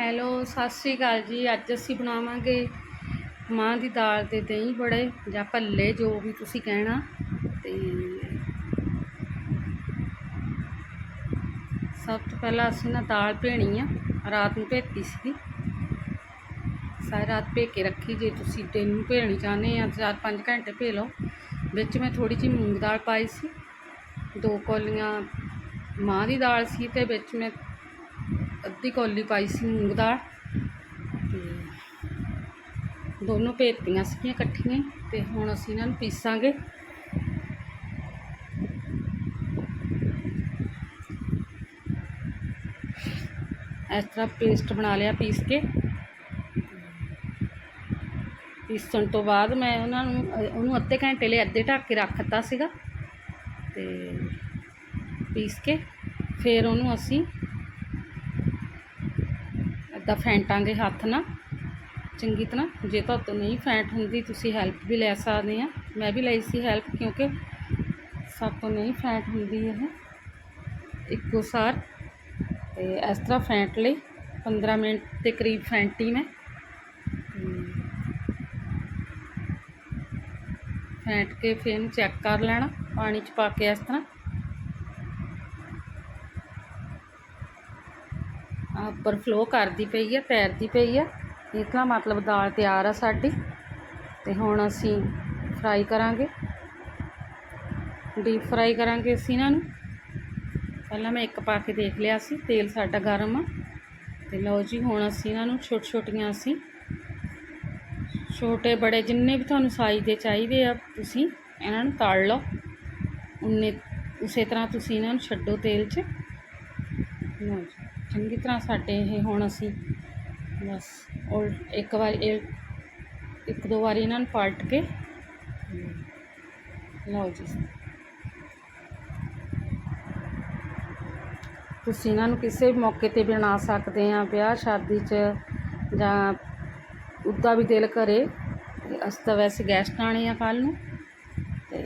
Hello, ਸਤਿ ਸ਼੍ਰੀ ਅਕਾਲ ਜੀ। ਅੱਜ ਅਸੀਂ ਬਣਾਵਾਂਗੇ ਮਾਂ ਦੀ ਦਾਲ ਦੇ ਦਹੀਂ ਬੜੇ ਜਾਂ ਭੱਲੇ, ਜੋ ਵੀ ਤੁਸੀਂ ਕਹਿਣਾ। ਤੇ ਸਭ ਤੋਂ ਪਹਿਲਾਂ ਅਸੀਂ ਨਾ ਦਾਲ ਭੇਣੀ ਆ। ਰਾਤ ਨੂੰ ਭੇਤੀ ਸੀ ਸਾਰੀ ਰਾਤ ਭੇ ਕੇ ਰੱਖੀ। ਜੇ ਤੁਸੀਂ ਦਿਨ ਨੂੰ ਭੇਣੀ ਚਾਹੁੰਦੇ ਆ, ਚਾਰ ਪੰਜ ਘੰਟੇ ਭੇ ਲਓ। ਵਿੱਚ ਮੈਂ ਥੋੜੀ ਜਿਹੀ ਮੂੰਗ ਦਾਲ ਪਾਈ ਸੀ। ਦੋ ਕੌਲੀਆਂ ਮਾਂਹ ਦੀ ਦਾਲ ਸੀ ਤੇ ਵਿੱਚ ਮੈਂ ਅੱਧੀ ਕੌਲੀ ਪਾਈ ਸੀ ਮੂੰਗ ਦਾਲ ਤੇ ਦੋਨੋਂ ਭੇਤੀਆਂ ਸੀਗੀਆਂ ਇਕੱਠੀਆਂ ਹੀ ਤੇ ਹੁਣ ਅਸੀਂ ਇਹਨਾਂ ਨੂੰ ਪੀਸਾਂਗੇ। ਇਸ ਤਰ੍ਹਾਂ ਪੇਸਟ ਬਣਾ ਲਿਆ ਪੀਸ ਕੇ। ਪੀਸਣ ਤੋਂ ਬਾਅਦ ਮੈਂ ਉਹਨਾਂ ਨੂੰ, ਉਹਨੂੰ ਅੱਧੇ ਘੰਟੇ ਲਈ ਅੱਧੇ ਢੱਕ ਕੇ ਰੱਖਤਾ ਸੀਗਾ ਤੇ ਪੀਸ ਕੇ ਫਿਰ ਉਹਨੂੰ ਅਸੀਂ ਇੱਦਾਂ ਫੈਂਟਾਂਗੇ ਹੱਥ ਨਾਲ ਚੰਗੀ ਤਰ੍ਹਾਂ, ਜੇ ਤੁਹਾਤੋਂ ਨਹੀਂ ਫੈਂਟ ਹੁੰਦੀ, ਤੁਸੀਂ ਹੈਲਪ ਵੀ ਲੈ ਸਕਦੇ ਆ। ਮੈਂ ਵੀ ਲਈ ਸੀ ਹੈਲਪ ਕਿਉਂਕਿ ਸਭ ਤੋਂ ਨਹੀਂ ਫੈਂਟ ਹੁੰਦੀ ਇਹ। ਇੱਕੋ ਸਾਰ, ਤੇ ਇਸ ਤਰ੍ਹਾਂ ਫੈਂਟ ਲਈ 15 ਮਿੰਟ ਦੇ ਕਰੀਬ ਫੈਂਟੀ ਮੈਂ। ਤੇ ਫੈਂਟ ਕੇ ਫਿਰ ਇਹਨੂੰ ਚੈੱਕ ਕਰ ਲੈਣਾ, ਪਾਣੀ 'ਚ ਪਾ ਕੇ ਇਸ ਤਰ੍ਹਾਂ। ਉੱਪਰ ਫਲੋ ਕਰਦੀ ਪਈ ਆ, ਤੈਰਦੀ ਪਈ ਆ। ਇਹ ਤਾਂ ਮਤਲਬ ਦਾਲ ਤਿਆਰ ਆ ਸਾਡੀ। ਤੇ ਹੁਣ ਅਸੀਂ ਫਰਾਈ ਕਰਾਂਗੇ। ਡੀਪ ਫਰਾਈ ਕਰਾਂਗੇ ਅਸੀਂ ਇਹਨਾਂ ਨੂੰ। ਪਹਿਲਾਂ ਮੈਂ ਇੱਕ ਪਾ ਕੇ ਦੇਖ ਲਿਆ ਸੀ, ਤੇਲ ਸਾਡਾ ਗਰਮ ਆ। ਤੇ ਲਓ ਜੀ, ਹੁਣ ਅਸੀਂ ਇਹਨਾਂ ਨੂੰ ਛੋਟ ਛੋਟੀਆਂ ਅਸੀਂ। ਛੋਟੇ, ਬੜੇ ਜਿੰਨੇ ਵੀ ਤੁਹਾਨੂੰ ਸਾਈਜ਼ ਦੇ ਚਾਹੀਦੇ ਆ, ਤੁਸੀਂ ਇਹਨਾਂ ਨੂੰ ਤਲ ਲਓ। ਉਨੇ, ਉਸੇ ਤਰ੍ਹਾਂ ਤੁਸੀਂ ਇਹਨਾਂ ਨੂੰ ਛੱਡੋ ਤੇਲ 'ਚ। ਲਓ ਜੀ। ਚੰਗੀ ਤਰ੍ਹਾਂ ਸਾਡੇ ਇਹ ਹੁਣ ਅਸੀਂ ਬਸ ਔਰ ਇੱਕ ਵਾਰ ਇਹ ਇੱਕ ਦੋ ਵਾਰੀ ਇਹਨਾਂ ਨੂੰ ਪਲਟ ਕੇ ਲਓ ਜੀ। ਤੁਸੀਂ ਇਹਨਾਂ ਨੂੰ ਕਿਸੇ ਮੌਕੇ ਤੇ ਬਣਾ ਸਕਦੇ ਆ ਵਿਆਹ ਸ਼ਾਦੀ 'ਚ ਜਾਂ ਉੱਦਾਂ ਵੀ ਦਿਲ ਕਰੇ। ਅਸੀਂ ਤਾਂ ਵੈਸੇ ਗੈਸਟ ਆਣੇ ਆ ਕੱਲ ਨੂੰ ਤੇ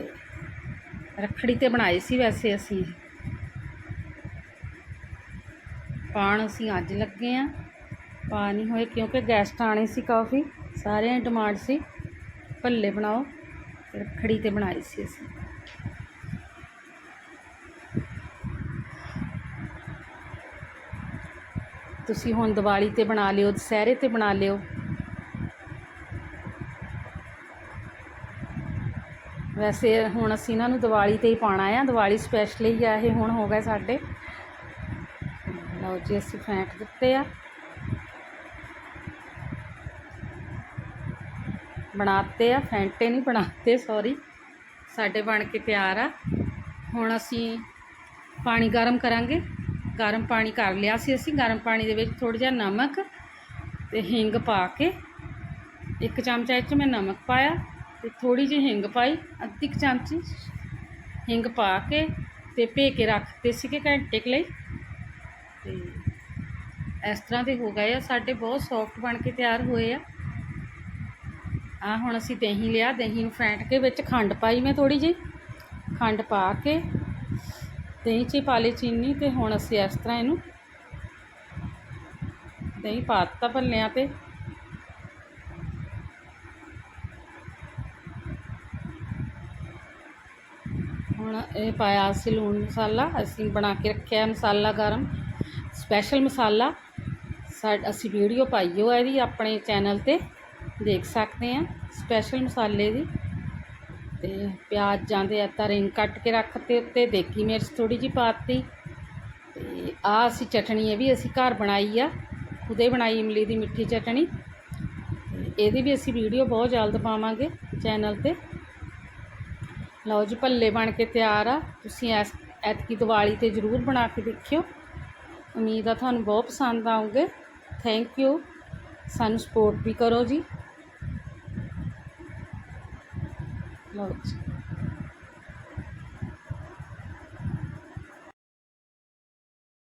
ਰੱਖੜੀ ਤੇ ਬਣਾਏ ਸੀ ਵੈਸੇ ਅਸੀਂ ਇਹ। ਪਾਣ ਅਸੀਂ ਅੱਜ ਲੱਗੇ ਆ। ਪਾ ਨਹੀਂ ਹੋਏ ਕਿਉਂਕਿ ਗੈਸਟ ਆਣੇ ਸੀ ਕਾਫੀ। ਸਾਰਿਆਂ ਦੀ ਡਿਮਾਂਡ ਸੀ। ਭੱਲੇ ਬਣਾਓ। ਰੱਖੜੀ ਤੇ ਬਣਾਈ ਸੀ ਅਸੀਂ। ਤੁਸੀਂ ਹੁਣ ਦੀਵਾਲੀ ਤੇ ਬਣਾ ਲਿਓ, ਦੁਸਹਿਰੇ ਤੇ ਬਣਾ ਲਿਓ। ਵੈਸੇ ਹੁਣ ਅਸੀਂ ਇਹਨਾਂ ਨੂੰ ਦੀਵਾਲੀ ਤੇ ਹੀ ਪਾਣਾ ਆ। ਦੀਵਾਲੀ ਸਪੈਸ਼ਲੀ ਆ ਇਹ, ਹੁਣ ਹੋ ਗਏ ਸਾਡੇ। ਲਓ ਜੀ, ਅਸੀਂ ਫੈਂਟ ਦਿੱਤੇ ਆ। ਬਣਾਤੇ ਆ, ਫੈਂਟੇ ਨਹੀਂ ਬਣਾਤੇ ਸੌਰੀ ਸਾਡੇ ਬਣ ਕੇ ਤਿਆਰ ਆ। ਹੁਣ ਅਸੀਂ ਪਾਣੀ ਗਰਮ ਕਰਾਂਗੇ। ਗਰਮ ਪਾਣੀ ਕਰ ਲਿਆ ਸੀ ਅਸੀਂ। ਗਰਮ ਪਾਣੀ ਦੇ ਵਿੱਚ ਥੋੜ੍ਹਾ ਜਿਹਾ ਨਮਕ ਤੇ ਹਿੰਗ ਪਾ ਕੇ ਇੱਕ ਚਮਚਾ ਇਹ 'ਚ ਮੈਂ ਨਮਕ ਪਾਇਆ ਤੇ ਥੋੜੀ ਜਿਹੀ ਹਿੰਗ ਪਾਈ, ਅੱਧੀ ਕੁ ਚਮਚੀ ਹਿੰਗ ਪਾ ਕੇ ਤੇ ਭੇ ਕੇ ਰੱਖਤੇ ਸੀਗੇ ਘੰਟੇ ਕੁ ਲਈ। ਤੇ ਇਸ ਤਰ੍ਹਾਂ ਦੇ ਹੋ ਗਏ ਆ, ਸਾਡੇ ਬਹੁਤ ਸੌਫਟ ਬਣ ਕੇ ਤਿਆਰ ਹੋਏ ਆ। ਆ ਹੁਣ ਅਸੀਂ ਦਹੀਂ ਲਿਆ, ਦਹੀਂ ਨੂੰ ਫੈਂਟ ਕੇ ਵਿੱਚ ਖੰਡ ਪਾਈ ਮੈਂ ਥੋੜੀ ਜਿਹੀ। ਖੰਡ ਪਾ ਕੇ ਦਹੀਂ 'ਚ ਪਾ ਲਈ ਚੀਨੀ ਤੇ ਹੁਣ ਅਸੀਂ ਇਸ ਤਰ੍ਹਾਂ ਇਹਨੂੰ ਦਹੀਂ ਪਾ ਦਿੱਤਾ ਭੱਲਿਆਂ ਤੇ। ਹੁਣ ਇਹ ਪਾਇਆ ਅਸੀਂ ਲੂਣ ਮਸਾਲਾ, ਅਸੀਂ ਬਣਾ ਕੇ ਰੱਖਿਆ ਮਸਾਲਾ ਗਰਮ। ਸਪੈਸ਼ਲ ਮਸਾਲਾ ਸਾ ਅਸੀਂ ਵੀਡੀਓ ਪਾਈ ਹੋ ਇਹਦੀ ਆਪਣੇ ਚੈਨਲ ਤੇ, ਦੇਖ ਸਕਦੇ ਆ ਸਪੈਸ਼ਲ ਮਸਾਲੇ ਦੀ। ਤੇ ਪਿਆਜ਼ਾਂ ਦੇ ਇੱਦਾਂ ਰਿੰਗ ਕੱਟ ਕੇ ਰੱਖਤੇ ਉੱਤੇ, ਦੇਗੀ ਮਿਰਚ ਥੋੜੀ ਜਿਹੀ ਪਾਤੀ ਤੇ ਆ ਅਸੀਂ ਚਟਣੀ ਇਹ ਵੀ ਅਸੀਂ ਘਰ ਬਣਾਈ ਆ, ਖੁਦੇ ਬਣਾਈ ਇਮਲੀ ਦੀ ਮਿੱਠੀ ਚਟਣੀ। ਇਹਦੀ ਵੀ ਅਸੀਂ ਵੀਡੀਓ ਬਹੁਤ ਜਲਦ ਪਾਵਾਂਗੇ ਚੈਨਲ ਤੇ। ਲਓ ਜੀ, ਭੱਲੇ ਬਣ ਕੇ ਤਿਆਰ ਆ। ਤੁਸੀਂ ਐਸ, ਐਤਕੀ ਦੀਵਾਲੀ ਤੇ ਜ਼ਰੂਰ ਬਣਾ ਕੇ ਦੇਖਿਓ। ਉਮੀਦ ਆ ਤੁਹਾਨੂੰ ਬਹੁਤ ਪਸੰਦ ਆਉਂਗੇ ਥੈਂਕ ਯੂ ਸਾਨੂੰ ਸਪੋਰਟ ਵੀ ਕਰੋ ਜੀ। ਲਓ ਜੀ।